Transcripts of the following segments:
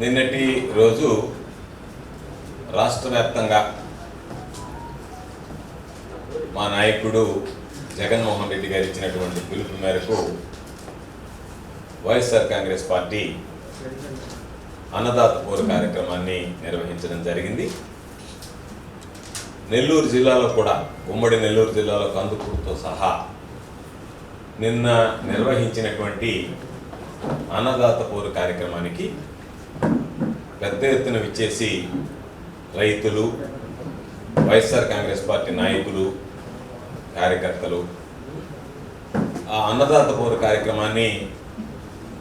నిన్నటి రోజు రాష్ట్ర వ్యాప్తంగా మా నాయకుడు జగన్మోహన్ రెడ్డి గారు ఇచ్చినటువంటి పిలుపు మేరకు వైఎస్ఆర్ కాంగ్రెస్ పార్టీ అన్నదాత పౌర కార్యక్రమాన్ని నిర్వహించడం జరిగింది. నెల్లూరు జిల్లాలో కూడా ఉమ్మడి నెల్లూరు జిల్లాలో కందుకూరుతో సహా నిన్న నిర్వహించినటువంటి అన్నదాత పౌర కార్యక్రమానికి పెద్ద ఎత్తున విచ్చేసి రైతులు వైఎస్ఆర్ కాంగ్రెస్ పార్టీ నాయకులు కార్యకర్తలు ఆ అన్నదాత పౌర కార్యక్రమాన్ని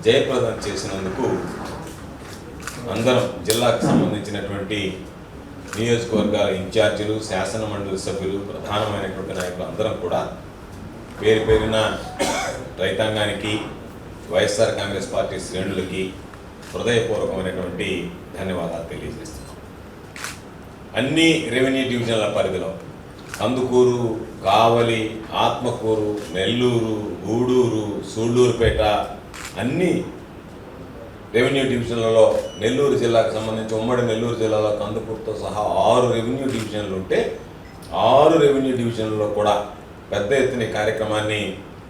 జయప్రదం చేసినందుకు అందరం జిల్లాకు సంబంధించినటువంటి నియోజకవర్గాల ఇన్ఛార్జీలు శాసన మండలి సభ్యులు ప్రధానమైనటువంటి నాయకులు అందరం కూడా పేరు పేరున రైతాంగానికి వైఎస్ఆర్ కాంగ్రెస్ పార్టీ శ్రేణులకి హృదయపూర్వకమైనటువంటి ధన్యవాదాలు తెలియజేస్తున్నాం. అన్ని రెవెన్యూ డివిజన్ల పరిధిలో కందుకూరు కావలి ఆత్మకూరు నెల్లూరు గూడూరు సూళ్ళూరుపేట అన్ని రెవెన్యూ డివిజన్లలో నెల్లూరు జిల్లాకు సంబంధించి ఉమ్మడి నెల్లూరు జిల్లాలో కందుకూరుతో సహా ఆరు రెవెన్యూ డివిజన్లు ఉంటే ఆరు రెవెన్యూ డివిజన్లలో కూడా పెద్ద ఎత్తున కార్యక్రమాన్ని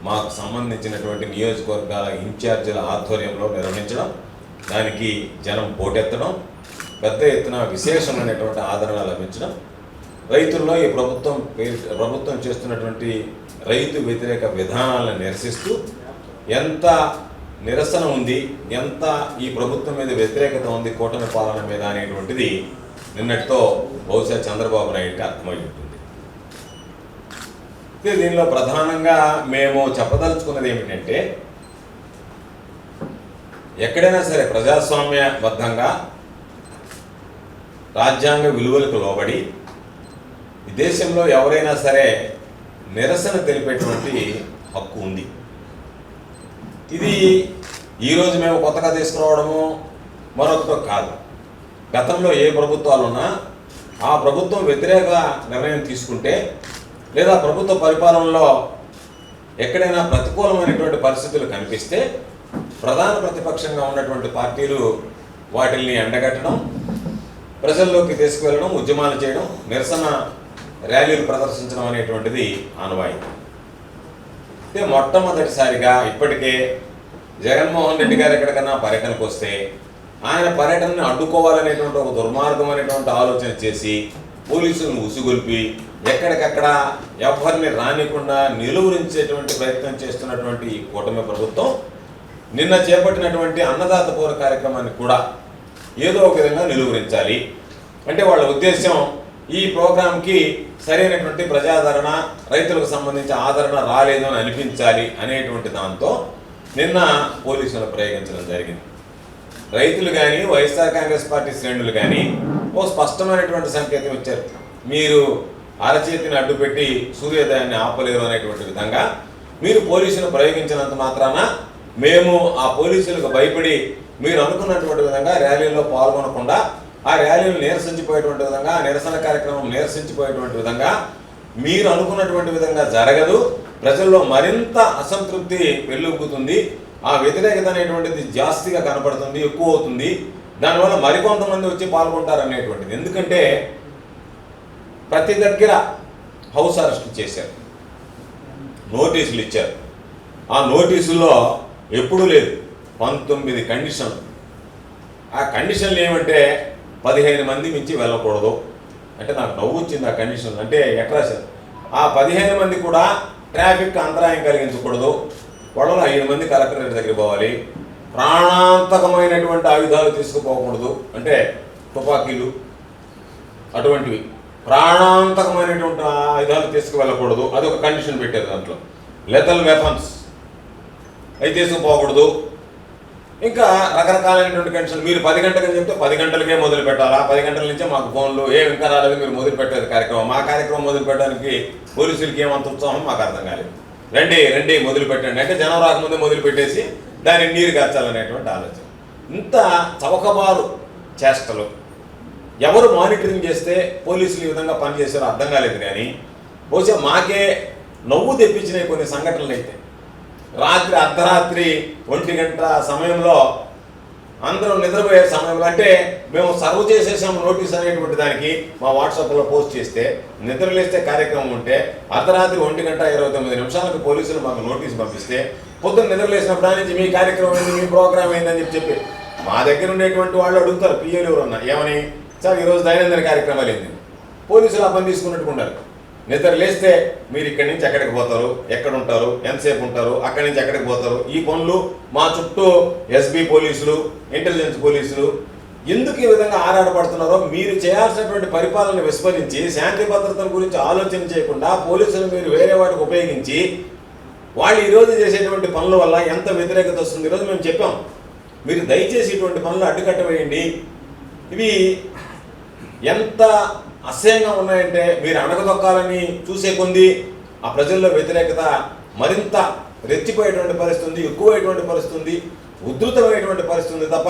మాకు సంబంధించినటువంటి నియోజకవర్గాల ఇన్ఛార్జీల ఆధ్వర్యంలో నిర్వహించడం దానికి జనం పోటెత్తడం పెద్ద ఎత్తున విశేషమైనటువంటి ఆదరణ లభించడం. రైతుల్లో ఈ ప్రభుత్వం ప్రభుత్వం చేస్తున్నటువంటి రైతు వ్యతిరేక విధానాలను నిరసిస్తూ ఎంత నిరసన ఉంది ఎంత ఈ ప్రభుత్వం మీద వ్యతిరేకత ఉంది కూటమి పాలన మీద అనేటువంటిది నిన్నటితో బహుశా చంద్రబాబు నాయుడుకి అర్థమై ఉంటుంది దీనిలో ప్రధానంగా మేము చెప్పదలుచుకున్నది ఏమిటంటే ఎక్కడైనా సరే ప్రజాస్వామ్యబద్ధంగా రాజ్యాంగ విలువలకు లోబడి ఈ దేశంలో ఎవరైనా సరే నిరసన తెలిపేటువంటి హక్కు ఉంది. ఇది ఈరోజు మేము కొత్తగా తీసుకురావడము మరొకటో కాదు. గతంలో ఏ ప్రభుత్వాలు ఉన్నా ఆ ప్రభుత్వం వ్యతిరేక నిర్ణయం తీసుకుంటే లేదా ప్రభుత్వ పరిపాలనలో ఎక్కడైనా ప్రతికూలమైనటువంటి పరిస్థితులు కనిపిస్తే ప్రధాన ప్రతిపక్షంగా ఉన్నటువంటి పార్టీలు వాటిల్ని ఎండగట్టడం ప్రజల్లోకి తీసుకువెళ్ళడం ఉద్యమాలు చేయడం నిరసన ర్యాలీలు ప్రదర్శించడం అనేటువంటిది ఆనవాయితీ. అయితే మొట్టమొదటిసారిగా ఇప్పటికే జగన్మోహన్ రెడ్డి గారు ఎక్కడికన్నా పర్యటనకు వస్తే ఆయన పర్యటనని అడ్డుకోవాలనేటువంటి ఒక దుర్మార్గం అనేటువంటి ఆలోచన చేసి పోలీసులను ఉసిగొల్పి ఎక్కడికక్కడ ఎవరిని రానికుండా నిలువరించేటువంటి ప్రయత్నం చేస్తున్నటువంటి ఈ కూటమి ప్రభుత్వం నిన్న చేపట్టినటువంటి అన్నదాత పౌర కార్యక్రమాన్ని కూడా ఏదో ఒక విధంగా నిలువరించాలి. అంటే వాళ్ళ ఉద్దేశం ఈ ప్రోగ్రాంకి సరైనటువంటి ప్రజాదరణ రైతులకు సంబంధించి ఆదరణ రాలేదు అని అనిపించాలి అనేటువంటి దాంతో నిన్న పోలీసులు ప్రయోగించడం జరిగింది. రైతులు కానీ వైఎస్ఆర్ కాంగ్రెస్ పార్టీ శ్రేణులు కానీ ఓ స్పష్టమైనటువంటి సంకేతం ఇచ్చారు. మీరు అరచేతిని అడ్డుపెట్టి సూర్యోదయాన్ని ఆపలేరు అనేటువంటి విధంగా మీరు పోలీసులు ప్రయోగించినంత మాత్రాన మేము ఆ పోలీసులకు భయపడి మీరు అనుకున్నటువంటి విధంగా ర్యాలీలో పాల్గొనకుండా ఆ ర్యాలీలు నిరసించిపోయేటువంటి విధంగా ఆ నిరసన కార్యక్రమం నిరసించిపోయేటువంటి విధంగా మీరు అనుకున్నటువంటి విధంగా జరగదు. ప్రజల్లో మరింత అసంతృప్తి పెళ్ళొక్కుతుంది ఆ వ్యతిరేకత అనేటువంటిది జాస్తిగా కనపడుతుంది ఎక్కువ అవుతుంది. దానివల్ల మరికొంతమంది వచ్చి పాల్గొంటారు అనేటువంటిది. ఎందుకంటే ప్రతి దగ్గర హౌస్ అరెస్ట్ చేశారు. నోటీసులు ఇచ్చారు. ఆ నోటీసుల్లో ఎప్పుడూ లేదు. పంతొమ్మిది కండిషన్లు. ఆ కండిషన్లు ఏమంటే పదిహేను మంది మించి వెళ్ళకూడదు. అంటే నాకు నవ్వు వచ్చింది ఆ కండిషన్. అంటే ఎట్లా సార్ ఆ పదిహేను మంది కూడా ట్రాఫిక్ అంతరాయం కలిగించకూడదు. వాళ్ళలో ఐదు మంది కలెక్టరేట్ దగ్గర పోవాలి. ప్రాణాంతకమైనటువంటి ఆయుధాలు తీసుకుపోకూడదు. అంటే తుపాకీలు అటువంటివి. ప్రాణాంతకమైనటువంటి ఆయుధాలు తీసుకువెళ్ళకూడదు. అది ఒక కండిషన్ పెట్టారు దాంట్లో. లెథల్ వెపన్స్ అవి తీసుకుపోకూడదు ఇంకా రకరకాలైనటువంటి కండిషన్ మీరు పది గంటలకు చెప్తే పది గంటలకే మొదలు పెట్టాలా? పది గంటల నుంచే మాకు ఫోన్లు. ఏం ఇంకా రాలేదు మీరు మొదలు పెట్టేది కార్యక్రమం. మా కార్యక్రమం మొదలు పెట్టడానికి పోలీసులకి ఏమంత ఉత్సాహం మాకు అర్థం కాలేదు. రండి రండి మొదలు పెట్టండి. అంటే జనం రాకముందే మొదలు పెట్టేసి దాన్ని నీరు కచ్చాలనేటువంటి ఆలోచన. ఇంత చవకబారు చేష్టలు. ఎవరు మానిటరింగ్ చేస్తే పోలీసులు ఈ విధంగా పనిచేసారో అర్థం కాలేదు కానీ బహుశా మాకే నవ్వు తెప్పించిన కొన్ని సంఘటనలు అయితే. రాత్రి అర్ధరాత్రి ఒంటి గంట సమయంలో అందరం నిద్రపోయే సమయంలో అంటే మేము సర్వ్ చేసేసాం నోటీస్ అనేటువంటి దానికి మా వాట్సాప్లో పోస్ట్ చేస్తే నిద్రలేస్తే కార్యక్రమం ఉంటే అర్ధరాత్రి ఒంటి గంట ఇరవై తొమ్మిది నిమిషాలకు పోలీసులు మాకు నోటీస్ పంపిస్తే పొద్దున్న నిద్రలేసినప్పుడు నుంచి మీ కార్యక్రమం ఏంది? మీ ప్రోగ్రామ్ ఏందని చెప్పి చెప్పి మా దగ్గర ఉండేటువంటి వాళ్ళు అడుగుతారు పిఎల్ ఎవరున్నా? ఏమని? సార్ ఈరోజు దైనందిన కార్యక్రమాలు ఏంది? పోలీసులు ఆ పని నిద్ర లేస్తే మీరు ఇక్కడి నుంచి ఎక్కడికి పోతారు? ఎక్కడ ఉంటారు ఎంతసేపు ఉంటారు? అక్కడి నుంచి ఎక్కడికి పోతారు? ఈ పనులు మా చుట్టూ ఎస్బీ పోలీసులు ఇంటెలిజెన్స్ పోలీసులు ఎందుకు ఈ విధంగా ఆరాటపడుతున్నారో మీరు చేయాల్సినటువంటి పరిపాలన విస్మరించి శాంతి భద్రతల గురించి ఆలోచన చేయకుండా పోలీసులు మీరు వేరే వాటికి ఉపయోగించి వాళ్ళు ఈరోజు చేసేటువంటి పనుల వల్ల ఎంత వ్యతిరేకత వస్తుంది? ఈరోజు మేము చెప్పాం. మీరు దయచేసి ఇటువంటి పనులు అడ్డుకట్టవేయండి. ఇవి ఎంత అసహ్యంగా ఉన్నాయంటే మీరు అణగదొక్కాలని చూసే కొంది ఆ ప్రజల్లో వ్యతిరేకత మరింత రెచ్చిపోయేటువంటి పరిస్థితి ఉంది ఎక్కువైనటువంటి పరిస్థితి ఉంది ఉధృతమైనటువంటి పరిస్థితి ఉంది తప్ప